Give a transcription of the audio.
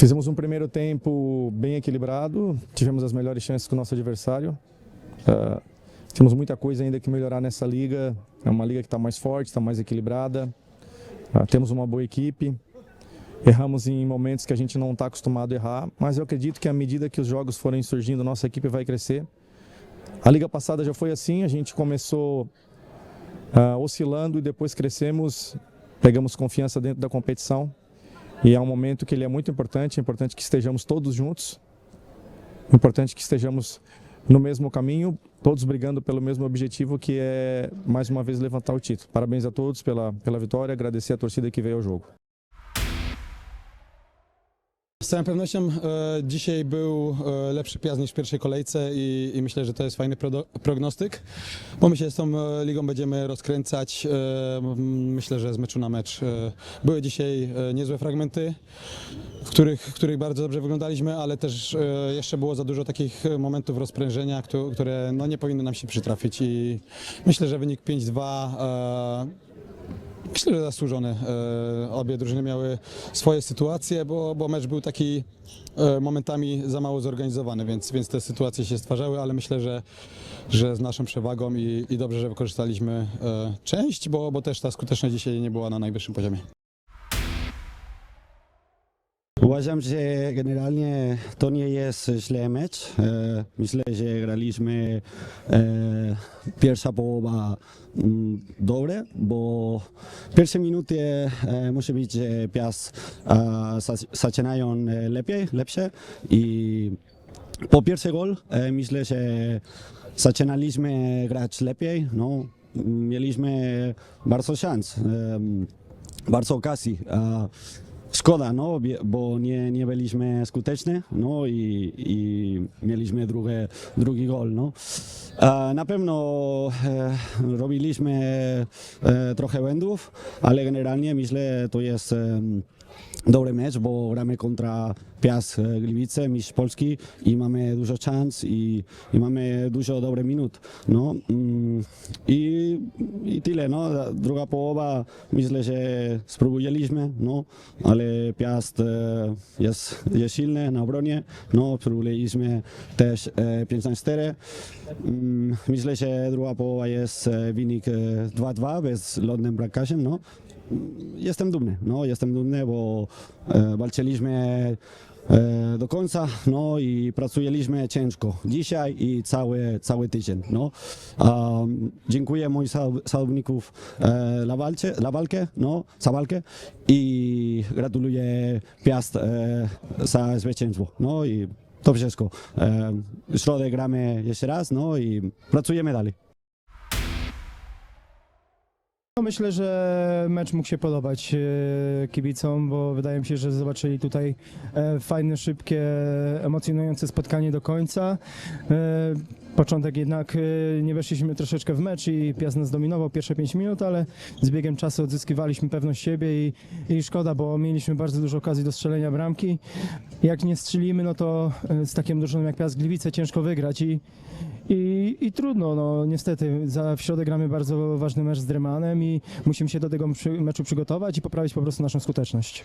Fizemos um primeiro tempo bem equilibrado, tivemos as melhores chances com o nosso adversário. Ah, temos muita coisa ainda que melhorar nessa liga. É uma liga que está mais forte, está mais equilibrada. Ah, temos uma boa equipe. Erramos em momentos que a gente não está acostumado a errar, mas eu acredito que à medida que os jogos forem surgindo, nossa equipe vai crescer. A liga passada já foi assim, a gente começou ah, oscilando e depois crescemos, pegamos confiança dentro da competição. E é um momento que ele é muito importante, é importante que estejamos todos juntos, é importante que estejamos no mesmo caminho, todos brigando pelo mesmo objetivo, que é mais uma vez levantar o título. Parabéns a todos pela, pela vitória, agradecer a torcida que veio ao jogo. Z całą pewnością e, dzisiaj był e, lepszy piast niż w pierwszej kolejce i, i myślę, że to jest fajny prognostyk, bo my się z tą e, ligą będziemy rozkręcać. E, myślę, że z meczu na mecz. E, były dzisiaj e, niezłe fragmenty, w których, w których bardzo dobrze wyglądaliśmy, ale też e, jeszcze było za dużo takich e, momentów rozprężenia, któ- które no, nie powinny nam się przytrafić i myślę, że wynik 5-2 e, Myślę, że zasłużone. E, Obie drużyny miały swoje sytuacje, bo, bo mecz był taki e, momentami za mało zorganizowany, więc, więc te sytuacje się stwarzały, ale myślę, że, że z naszą przewagą i, i dobrze, że wykorzystaliśmy e, część, bo, bo też ta skuteczność dzisiaj nie była na najwyższym poziomie. Uważam, że generalnie to nie jest źle mecz. E, Myślę, że graliśmy e, pierwsza połowa mm, dobre, bo pierwsze minuty e, musi być, że Piast za- zaczynają lepiej, lepsze i po pierwszy gol myślę, że zaczynaliśmy grać lepiej. No, mieliśmy bardzo szans, bardzo okazji. Szkoda, no, bo nie, nie byliśmy skuteczni, no i, i mieliśmy drugie, drugi gol, no. Na pewno e, robiliśmy e, trochę błędów, ale generalnie myślę, to jest dobry mecz, bo gramy kontra Piast e, Gliwice, mistrz Polski i mamy dużo szans i, i mamy dużo dobrych minut. No, mm, i, I tyle, no. Druga połowa myślę, że spróbowaliśmy, no, ale Piast e, jest, jest silny na obronie, no, spróbowaliśmy też e, 5 na 4. Mm, myślę, że druga połowa jest e, wynik e, 2-2 bez lodnym bramkarzem, no. Jestem dumny, no jestem dumny, bo e, walczyliśmy e, do końca, no i pracujeliśmy ciężko dzisiaj i cały, cały tydzień, no. A, dziękuję moim zaw- zawodników e, dla, walce, dla walkę, no, za walkę i gratuluję Piast e, za zwycięstwo, no i to wszystko. E, środę gramy jeszcze raz, no i pracujemy dalej. No myślę, że mecz mógł się podobać e, kibicom, bo wydaje mi się, że zobaczyli tutaj e, fajne, szybkie, emocjonujące spotkanie do końca. E, Początek jednak e, nie weszliśmy troszeczkę w mecz i Piast nas dominował pierwsze 5 minut, ale z biegiem czasu odzyskiwaliśmy pewność siebie i, i szkoda, bo mieliśmy bardzo dużo okazji do strzelenia bramki. Jak nie strzelimy, no to e, z takim drużyną jak Piast Gliwice ciężko wygrać i, i, I trudno, no niestety. Za, w środę gramy bardzo ważny mecz z Dremanem i musimy się do tego meczu przygotować i poprawić po prostu naszą skuteczność.